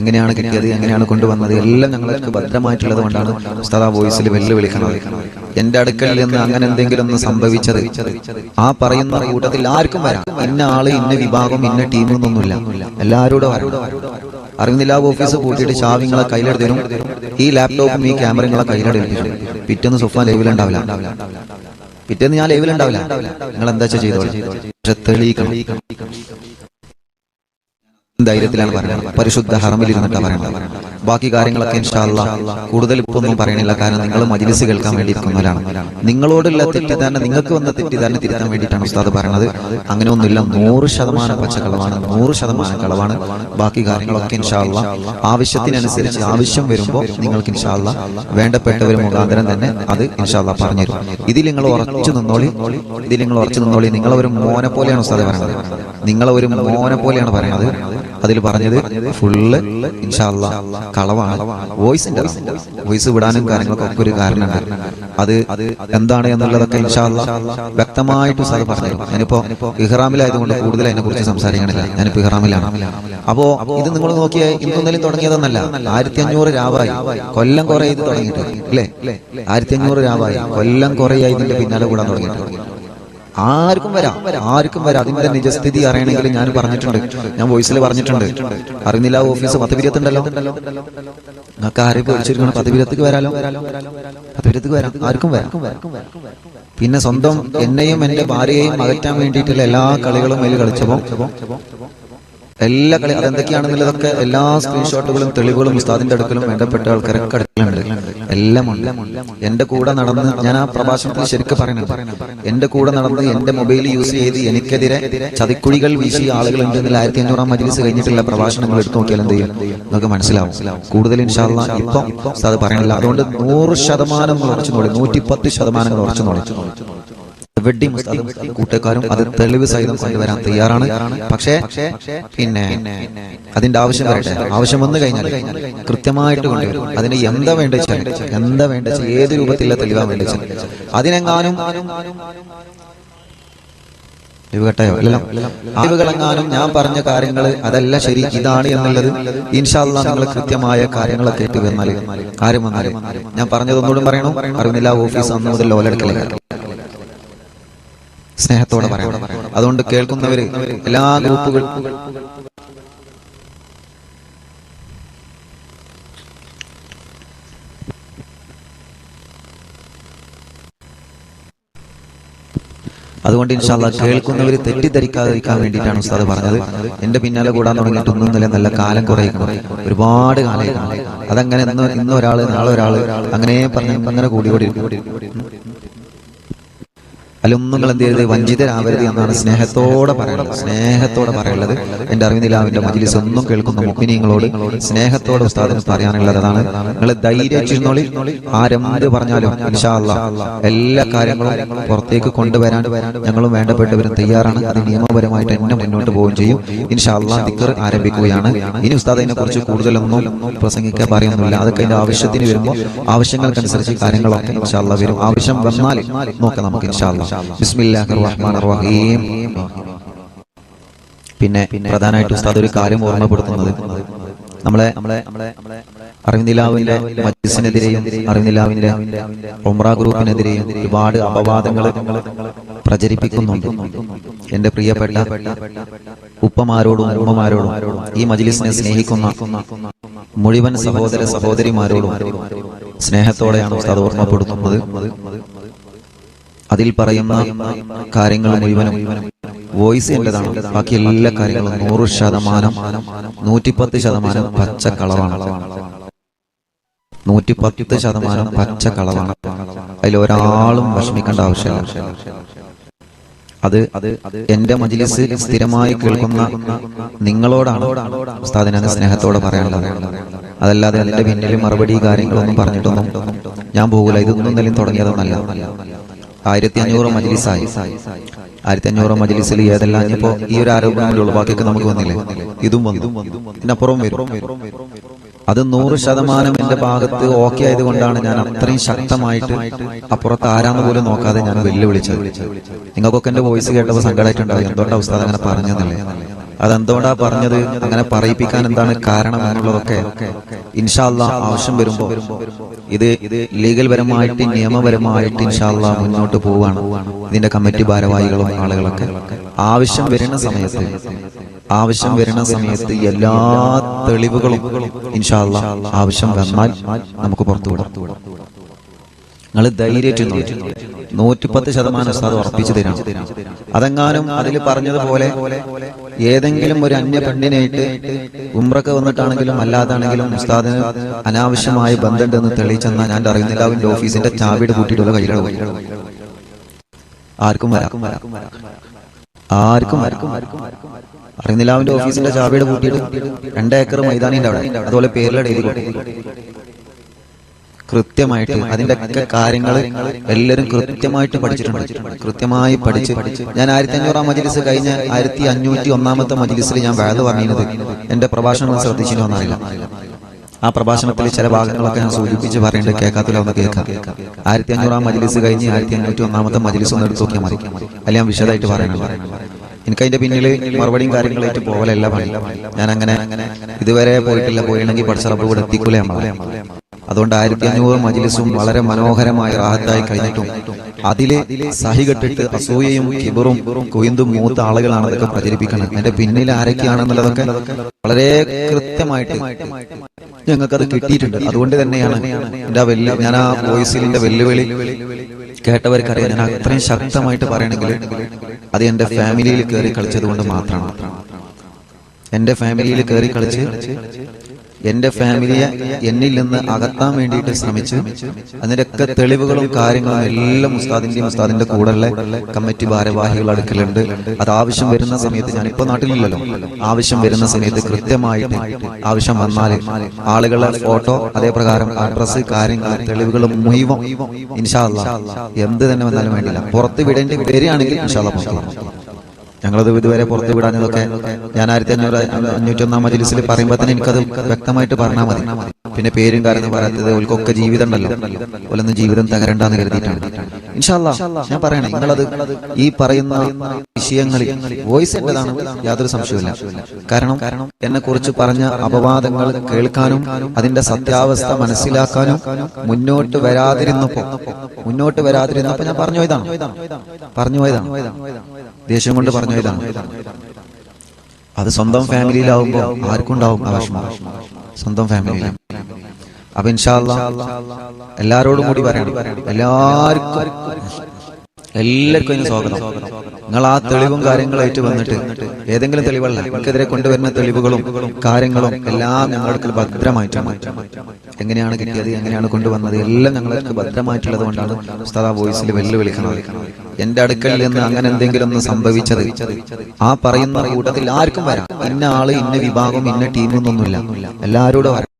എങ്ങനെയാണ് കിട്ടിയത് എങ്ങനെയാണ് കൊണ്ടുവന്നത് എല്ലാം ഞങ്ങൾക്ക് ഭദ്രമായിട്ടുള്ളത് കൊണ്ടാണ് ഉസ്താദ വോയിസിൽ വെല്ലുവിളിക്കുന്നത്. എന്റെ അടുക്കൽ നിന്ന് അങ്ങനെ എന്തെങ്കിലും ഒന്ന് സംഭവിച്ചത് ആ പറയുന്ന കൂട്ടത്തിൽ ആർക്കും വരാം. ഇന്ന ആൾ ഇന്ന വിഭാഗം ഇന്ന ടീം എന്നൊന്നുമില്ല. എല്ലാവരോടും വരണം അറിയുന്നില്ല ഓഫീസ് കൂട്ടിയിട്ട് ചാവിങ്ങളെ കയ്യിലെടുത്തിരും ഈ ലാപ്ടോപ്പും ഈ ക്യാമറകളെ കയ്യിലെടുത്തിരും പിറ്റേന്ന് സുഫ ലൈവിലുണ്ടാവില്ല പിറ്റേന്ന് ഞാൻ ലൈവിലുണ്ടാവില്ല നിങ്ങൾ എന്താ ചെയ്തോളൂ? പക്ഷെ തെളിയിക്കണം ധൈര്യത്തിലാണ് പറയുന്നത്. പരിശുദ്ധ ഹറമിൽ ഇരുന്നിട്ടാണ് പറയുന്നത്. ബാക്കി കാര്യങ്ങളൊക്കെ ഇൻഷാല്ല കൂടുതൽ ഇപ്പൊ ഒന്നും പറയണില്ല. കാരണം നിങ്ങൾ മജിലിസ് കേൾക്കാൻ വേണ്ടി ഇരിക്കുന്നവരാണ്. നിങ്ങളോടുള്ള തെറ്റിദ്ധാരണ നിങ്ങൾക്ക് വന്ന തെറ്റിദ്ധാരണ തിരുത്താൻ വേണ്ടിയിട്ടാണ് ഉസ്താദ് പറയുന്നത് അങ്ങനെ ഒന്നുമില്ല. നൂറ് ശതമാനം പച്ചക്കളവാണ്. നൂറ് ശതമാനം കളവാണ്. ബാക്കി കാര്യങ്ങളൊക്കെ ഇൻഷാല്ല ആവശ്യത്തിനനുസരിച്ച് ആവശ്യം വരുമ്പോൾ നിങ്ങൾക്ക് ഇൻഷാല്ല വേണ്ടപ്പെട്ടവർ മുഖാന്തരം തന്നെ അത് ഇൻഷാല്ല പറഞ്ഞുതരും. ഇതിൽ നിങ്ങൾ ഉറച്ചു നിന്നോളി. ഇതിൽ നിങ്ങൾ ഉറച്ചു നിന്നോളി. നിങ്ങളെ ഒരു മോനെ പോലെയാണ് ഉസ്താദ് പറയുന്നത് നിങ്ങളെ ഒരു മോനെ പോലെയാണ് പറയുന്നത് അതിൽ പറഞ്ഞത് ഫുള്ള് ഇൻഷാല്ല കളവാണ്. വോയിസിന്റെ വോയിസ് വിടാനും കാര്യങ്ങളൊക്കെ ഒക്കെ ഒരു കാരണമുണ്ട്. അത് എന്താണ് എന്നുള്ളതൊക്കെ ഇൻഷാല്ല വ്യക്തമായിട്ട് സാർ പറഞ്ഞു ഞാനിപ്പോ ഇഹ്റാമിലായതുകൊണ്ട് കൂടുതൽ അതിനെ കുറിച്ച് സംസാരിക്കണില്ല. ഞാനിപ്പോ ഇഹ്റാമിലാണ്. അപ്പോ ഇത് നിങ്ങൾ നോക്കിയാൽ ഇന്നൊന്നിലും തുടങ്ങിയതെന്നല്ല. ആയിരത്തി അഞ്ഞൂറ് രാവായി. കൊല്ലം കുറെ ഇത് തുടങ്ങിയിട്ട് അല്ലേ? ആയിരത്തി അഞ്ഞൂറ് രാവായി. കൊല്ലം കുറയായി ഇതിന്റെ പിന്നാലെ കൂടാൻ തുടങ്ങിയിട്ട് ആർക്കും വരാം ആർക്കും വരാം. അതിന്റെ നിജസ്ഥിതി അറിയണമെങ്കിൽ ഞാൻ പറഞ്ഞിട്ടുണ്ട്. ഞാൻ വോയിസിൽ പറഞ്ഞിട്ടുണ്ട്. അറിയുന്നില്ല ഓഫീസ് പത്തപിരത്തുണ്ടല്ലോ നിങ്ങൾക്ക് ആരെ പഠിച്ചിരിക്കണം പത്തപിരത്തേക്ക് വരാലോ? പത്തപിരത്തേക്ക് വരാം. ആർക്കും വരാം. പിന്നെ സ്വന്തം എന്നെയും എന്റെ ഭാര്യയെയും അകറ്റാൻ വേണ്ടിയിട്ടുള്ള എല്ലാ കളികളും അതിൽ കളിച്ചപ്പോ എല്ലാ കളി അതെന്തൊക്കെയാണെന്നുള്ളതൊക്കെ എല്ലാ സ്ക്രീൻഷോട്ടുകളും തെളിവുകളും ഉസ്താദിന്റെ അടുക്കലും വേണ്ടപ്പെട്ട ആൾക്കാരൊക്കെ അടുക്കലുണ്ട് എല്ലാം ഉണ്ട് എന്റെ കൂടെ നടന്ന് ഞാൻ ആ പ്രഭാഷണത്തിൽ ശരിക്കും പറയുന്നത് എന്റെ കൂടെ നടന്ന് എന്റെ മൊബൈൽ യൂസ് ചെയ്ത് എനിക്കെതിരെ ചതിക്കുഴികൾ വീശി ആളുകൾ ഉണ്ടെങ്കിൽ ആയിരത്തി അഞ്ഞൂറാം മജ്ലിസ് കഴിഞ്ഞിട്ടുള്ള പ്രഭാഷണങ്ങൾ എടുത്തു നോക്കിയാൽ എന്ത് ചെയ്യും? നമുക്ക് മനസ്സിലാവും. കൂടുതൽ ഇൻഷാല്ല ഇപ്പം ഉസ്താദ് പറയണില്ല. അതുകൊണ്ട് നൂറ് ശതമാനം ഉറച്ചു നോളി. നൂറ്റി പത്ത് ശതമാനം ഉറച്ചു നോളി. വെഡ്ഡിംഗ് ഉസ്താദും കൂട്ടുകാരും അത് തെളിവ് സഹിതം കൊണ്ടുവരാൻ തയ്യാറാണ്. പക്ഷേ പിന്നെ അതിന്റെ ആവശ്യം വരട്ടെ. ആവശ്യം വന്നു കഴിഞ്ഞാൽ കൃത്യമായിട്ട് കൊണ്ടുവരും അതിന് എന്താ വേണ്ട എന്താ വേണ്ട ഏത് രൂപത്തിലുള്ള തെളിവാ വേണ്ട അതിനെങ്ങാനും കേട്ടയോ? അറിവുകളെങ്ങാനും ഞാൻ പറഞ്ഞ കാര്യങ്ങൾ അതല്ല ശരി ഇതാണ് എന്നുള്ളത് ഇൻഷാല്ല നിങ്ങൾ കൃത്യമായ കാര്യങ്ങളൊക്കെ ഇട്ട് വന്നാൽ കാര്യം വന്നാലും ഞാൻ പറഞ്ഞതൊന്നുകൂടെ പറയണം? അറിവില്ല ഓഫീസ് അന്ന് മുതൽ ലോലെടുക്കല സ്നേഹത്തോടെ പറയാം അതുകൊണ്ട് കേൾക്കുന്നവര് എല്ലാ ഗ്രൂപ്പുകൾ അതുകൊണ്ട് ഇൻഷാല്ല കേൾക്കുന്നവർ തെറ്റിദ്ധരിക്കാതിരിക്കാൻ വേണ്ടിയിട്ടാണ് ഉസ്താദ് പറഞ്ഞത്. എന്റെ പിന്നാലെ കൂടാൻ തുടങ്ങിയിട്ട് ഒന്നും നില നല്ല കാലം കുറേ ഒരുപാട് കാലം അതങ്ങനെ ഇന്ന് ഇന്ന് ഒരാൾ നാളെ ഒരാൾ അങ്ങനെ പറഞ്ഞ് അങ്ങനെ കൂടി കൂടി അല്ലൊന്നും നിങ്ങൾ എന്ത് ചെയ്തത് വഞ്ചിതരാവരുത് എന്നാണ് സ്നേഹത്തോടെ പറയുന്നത്. സ്നേഹത്തോടെ പറയുള്ളത് എന്റെ അറിവിനിലാവിന്റെ മജിലിസ് ഒന്നും കേൾക്കുന്ന. മുപ്പിനിങ്ങളോട് സ്നേഹത്തോടെ ഉസ്താദിന് പറയാനുള്ളത് അതാണ്. നിങ്ങൾ ധൈര്യച്ചിരുന്നോളി ആരെന്ത് പറഞ്ഞാലും എല്ലാ കാര്യങ്ങളും പുറത്തേക്ക് കൊണ്ടുവരാൻ ഞങ്ങളും വേണ്ടപ്പെട്ടവരും തയ്യാറാണ്. അത് നിയമപരമായിട്ട് എന്നെ മുന്നോട്ട് പോവുകയും ചെയ്യും. ഇൻഷാല്ല ദിക്കർ ആരംഭിക്കുകയാണ്. ഇനി ഉസ്താദ് അതിനെ കുറിച്ച് കൂടുതലൊന്നും പ്രസംഗിക്കാൻ പറയുന്നില്ല. അതൊക്കെ എന്റെ ആവശ്യത്തിന് വരുമ്പോൾ ആവശ്യങ്ങൾക്കനുസരിച്ച് കാര്യങ്ങളൊക്കെ ഇൻഷാല്ല വരും. ആവശ്യം വന്നാൽ നോക്കാം നമുക്ക് ഇൻഷാല്ല ബിസ്മില്ലാഹിർ റഹ്മാനിർ റഹീം പിന്നെ പ്രധാനമായിട്ട് ഉസ്താദ് ഒരു കാര്യം ഓർമ്മപ്പെടുത്തുന്നത്. നമ്മളെ അറിവിന്ദിലാവിന്റെ മജ്ലിസിനെതിരെയും അറിവിന്ദിലാവിന്റെ ഒമ്ര ഗ്രൂപ്പിനെതിരെയും ഒരുപാട് അപവാദങ്ങൾ പ്രചരിപ്പിക്കുന്നുണ്ട്. എന്റെ പ്രിയപ്പെട്ട ഉപ്പമാരോടും ഉമ്മമാരോടും ഈ മജ്ലിസിനെ സ്നേഹിക്കുന്ന മുഴുവൻ സഹോദര സഹോദരിമാരോടും സ്നേഹത്തോടെയാണ് ഉസ്താദ് ഓർമ്മപ്പെടുത്തുന്നത്. അതിൽ പറയുന്ന കാര്യങ്ങൾ മുഴുവനും വോയിസ് എന്റേതാണ്. ബാക്കി എല്ലാ കാര്യങ്ങളും നൂറ് ശതമാനം നൂറ്റിപ്പത്ത് ശതമാനം പച്ച കളവാണ് നൂറ്റിപ്പത്ത് ശതമാനം പച്ച കളവാണ് അതിൽ ഒരാളും വിഷമിക്കേണ്ട ആവശ്യമില്ല. അത് എന്റെ മജിലിസ് സ്ഥിരമായി കേൾക്കുന്ന നിങ്ങളോടാണ് ഉസ്താദിനെ സ്നേഹത്തോടെ പറയാനുള്ളത്. അതല്ലാതെ അതിന്റെ പിന്നിൽ മറുപടി കാര്യങ്ങളൊന്നും പറഞ്ഞിട്ടൊന്നും ഞാൻ പോകില്ല ഇതൊന്നും എന്തെങ്കിലും തുടങ്ങിയതൊന്നല്ല. ആയിരത്തി അഞ്ഞൂറ് മജിലിസായി. ആയിരത്തി അഞ്ഞൂറ് മജിലിസിൽ ഏതെല്ലാം ഇപ്പോ ഈ ഒരു ആരോപണം ഒഴിവാക്കിയൊക്കെ നമുക്ക് വന്നില്ലേ? ഇതും വന്നു. ഇതിനപ്പുറം വരും. അത് നൂറ് ശതമാനം എന്റെ ഭാഗത്ത് ഓക്കെ ആയതുകൊണ്ടാണ് ഞാൻ അത്രയും ശക്തമായിട്ട് അപ്പുറത്ത് ആരാന്ന് പോലും നോക്കാതെ ഞാൻ വെല്ലുവിളിച്ചത്. നിങ്ങൾക്കൊക്കെ എന്റെ വോയിസ് കേട്ടപ്പോൾ സങ്കടമായിട്ടുണ്ടാവും എന്തുകൊണ്ട് അവസ്ഥ അങ്ങനെ പറഞ്ഞെന്നല്ലേ? അതെന്തുകൊണ്ടാ പറഞ്ഞത്? അങ്ങനെ പറയിപ്പിക്കാൻ എന്താണ് കാരണം എന്നുള്ളതൊക്കെ ഇൻഷാല്ല ആവശ്യം വരുമ്പോ ഇത് ലീഗൽ പരമായിട്ട് നിയമപരമായിട്ട് ഇൻഷാല്ല മുന്നോട്ട് പോവാണ് ഇതിന്റെ കമ്മിറ്റി ഭാരവാഹികളും ആളുകളൊക്കെ. ആവശ്യം വരുന്ന സമയത്ത് ആവശ്യം വരുന്ന സമയത്ത് എല്ലാ തെളിവുകളും ഇൻഷാല്ല ആവശ്യം വന്നാൽ നമുക്ക് പുറത്തു വിടാം നിങ്ങൾ ധൈര്യമായിട്ട് നൂറ്റിപ്പത്ത് ശതമാനം ഉസ്താദ് അർപ്പിച്ചു തരാം. അതെങ്ങാനും അതിൽ പറഞ്ഞതുപോലെ ഏതെങ്കിലും ഒരു അന്യ പെണ്ണിനായിട്ട് ഉമ്രക്ക് വന്നിട്ടാണെങ്കിലും അല്ലാതാണെങ്കിലും ഉസ്താദിന് അനാവശ്യമായ ബന്ധമുണ്ടെന്ന് തെളിയിച്ചെന്നാൽ ഞാൻ അറിയുന്നില്ല. അവന്റെ ഓഫീസിന്റെ ചാവിയുടെ കൂട്ടിയിട്ടുള്ള കയ്യിലുള്ള ആർക്കും വരാം. ആർക്കും അറിയുന്നില്ല അവന്റെ ഓഫീസിന്റെ ചാവിയുടെ കൂട്ടിയിട്ട് രണ്ടേക്കർ മൈതാനിന്റെ അവിടെ അതുപോലെ പേരിലടെ എഴുതി കൊടുത്തു കൃത്യമായിട്ട് അതിന്റെ ഒക്കെ കാര്യങ്ങൾ എല്ലാവരും കൃത്യമായിട്ട് പഠിച്ചിട്ടുണ്ട്. കൃത്യമായി പഠിച്ച് ഞാൻ ആയിരത്തി അഞ്ഞൂറാം മജിലിസ് കഴിഞ്ഞ ആയിരത്തി അഞ്ഞൂറ്റി ഒന്നാമത്തെ മജിലിസിൽ ഞാൻ വേദ പറഞ്ഞത് എന്റെ പ്രഭാഷണം ശ്രദ്ധിച്ചിട്ട് വന്നറിയില്ല ആ പ്രഭാഷണത്തിൽ ചില ഭാഗങ്ങളൊക്കെ ഞാൻ സൂചിപ്പിച്ച് പറയേണ്ടത് കേൾക്കാത്തില്ല ഒന്ന് കേൾക്കാം. ആയിരത്തി അഞ്ഞൂറാം മജിലിസ് കഴിഞ്ഞ് ആയിരത്തി അഞ്ഞൂറ്റി ഒന്നാമത്തെ മജിലിസ് ഒന്ന് എടുത്ത് നോക്കിയാൽ മതി. അല്ല ഞാൻ വിശദമായിട്ട് പറയുന്നത് എനിക്ക് അതിന്റെ പിന്നിൽ മറുപടിയും കാര്യങ്ങളായിട്ട് പോകലല്ല പണി. ഞാൻ അങ്ങനെ ഇതുവരെ പോയിട്ടില്ല. പോയില്ലെങ്കിൽ പഠിച്ചറപ്പ് കൂടെ എത്തിക്കൂലേ നമ്മളെ? അതുകൊണ്ട് ആയിരത്തി അഞ്ഞൂറ് മജിലിസും വളരെ മനോഹരമായ റാഹത്തായി കഴിഞ്ഞിട്ടും അതിലെ സഹികെട്ടിട്ട് അസൂയയും കിബറും കൊയ്ന്തും മൂത്ത ആളുകളാണ് അതൊക്കെ പ്രചരിപ്പിക്കുന്നത്. എന്റെ പിന്നിൽ ആരൊക്കെയാണെന്നുള്ളതൊക്കെ വളരെ കൃത്യമായിട്ട് അത് കിട്ടിയിട്ടുണ്ട്. അതുകൊണ്ട് തന്നെയാണ് എന്റെ വെല്ലു ഞാൻ ആ വോയിസിലിന്റെ വെല്ലുവിളി കേട്ടവർക്കറിയാം. ഞാൻ അത്രയും ശക്തമായിട്ട് പറയണമെങ്കിൽ അത് എന്റെ ഫാമിലിയിൽ കയറി കളിച്ചത് കൊണ്ട് മാത്രമാണ്. എന്റെ ഫാമിലിയിൽ കയറി കളിച്ച് എന്റെ ഫാമിലിയെ എന്നിൽ നിന്ന് അകത്താൻ വേണ്ടിയിട്ട് ശ്രമിച്ച്. അതിനൊക്കെ തെളിവുകളും കാര്യങ്ങളും എല്ലാം ഉസ്താദിന്റെയും ഉസ്താദിന്റെ കൂടെയുള്ള കമ്മിറ്റി ഭാരവാഹികൾ അടുക്കലുണ്ട്. അത് ആവശ്യം വരുന്ന സമയത്ത് ഞാൻ ഇപ്പൊ നാട്ടിലില്ലല്ലോ. ആവശ്യം വരുന്ന സമയത്ത് കൃത്യമായിട്ട് ആവശ്യം വന്നാൽ ആളുകളെ ഫോട്ടോ അതേപ്രകാരം അഡ്രസ് കാര്യങ്ങൾ തെളിവുകൾ മുഴുവൻ ഇൻഷാല്ല എന്ത് തന്നെ വന്നാലും വേണ്ടില്ല. പുറത്ത് വിടേണ്ടി വരികയാണെങ്കിൽ ഇൻഷാല്ല. ഞങ്ങളത് ഇതുവരെ പുറത്തു വിടാഞ്ഞതൊക്കെ ഞാൻ ആയിരത്തി അഞ്ഞൂറ് അഞ്ഞൂറ്റി ഒന്നാം മജിലിസിൽ പറയുമ്പോൾ തന്നെ എനിക്കത് വ്യക്തമായിട്ട് പറഞ്ഞാൽ മതി. പിന്നെ പേരും കാരണം പറയാത്തത് ഓൽക്കൊക്കെ ജീവിതം ഉണ്ടല്ലോ ഓലൊന്നും ജീവിതം തകരണ്ടെന്ന് കരുതിയിട്ടാണ്. ഇൻഷാല്ല ഞാൻ പറയണേ നിങ്ങളത് ഈ പറയുന്ന വിഷയങ്ങളിൽ വോയിസ് എന്റേതാണ് യാതൊരു സംശയമില്ല കാരണം എന്നെ കുറിച്ച് പറഞ്ഞ അപവാദങ്ങൾ കേൾക്കാനും അതിന്റെ സത്യാവസ്ഥ മനസ്സിലാക്കാനും മുന്നോട്ട് വരാതിരുന്നപ്പോ മുന്നോട്ട് വരാതിരുന്നപ്പോ ഞാൻ പറഞ്ഞു പോയതാണ്. പറഞ്ഞു പോയതാണ്. ദേഷ്യം കൊണ്ട് പറഞ്ഞു ഇതാണ് അത് സ്വന്തം ഫാമിലിയിലാവുമ്പോ ആർക്കും ഉണ്ടാവും ആ വിഷമം സ്വന്തം ഫാമിലിയിൽ അപ്പൊ ഇൻഷാല്ല എല്ലാരോടും കൂടി പറയണം. എല്ലാവർക്കും എല്ലാവർക്കും അതിന് സ്വാഗതം. നിങ്ങൾ ആ തെളിവും കാര്യങ്ങളായിട്ട് വന്നിട്ട് ഏതെങ്കിലും തെളിവല്ല നിങ്ങൾക്കെതിരെ കൊണ്ടുവരുന്ന തെളിവുകളും കാര്യങ്ങളും എല്ലാം ഞങ്ങൾക്ക് ഭദ്രമായിട്ടാണ് എങ്ങനെയാണ് കിട്ടിയത് എങ്ങനെയാണ് കൊണ്ടുവന്നത് എല്ലാം ഞങ്ങൾക്ക് ഭദ്രമായിട്ടുള്ളത് കൊണ്ടാണ് ഉസ്താദ് ആ വോയിസിൽ വെല്ലുവിളിക്കുന്നത് എന്റെ അടുക്കൽ നിന്ന് അങ്ങനെ എന്തെങ്കിലും ഒന്ന് സംഭവിച്ചത്. ആ പറയുന്ന കൂട്ടത്തിൽ ആർക്കും വരാം. ഇന്ന ആൾ ഇന്ന വിഭാഗം ഇന്ന ടീം എന്നൊന്നുമില്ല എല്ലാവരോടും വരാം.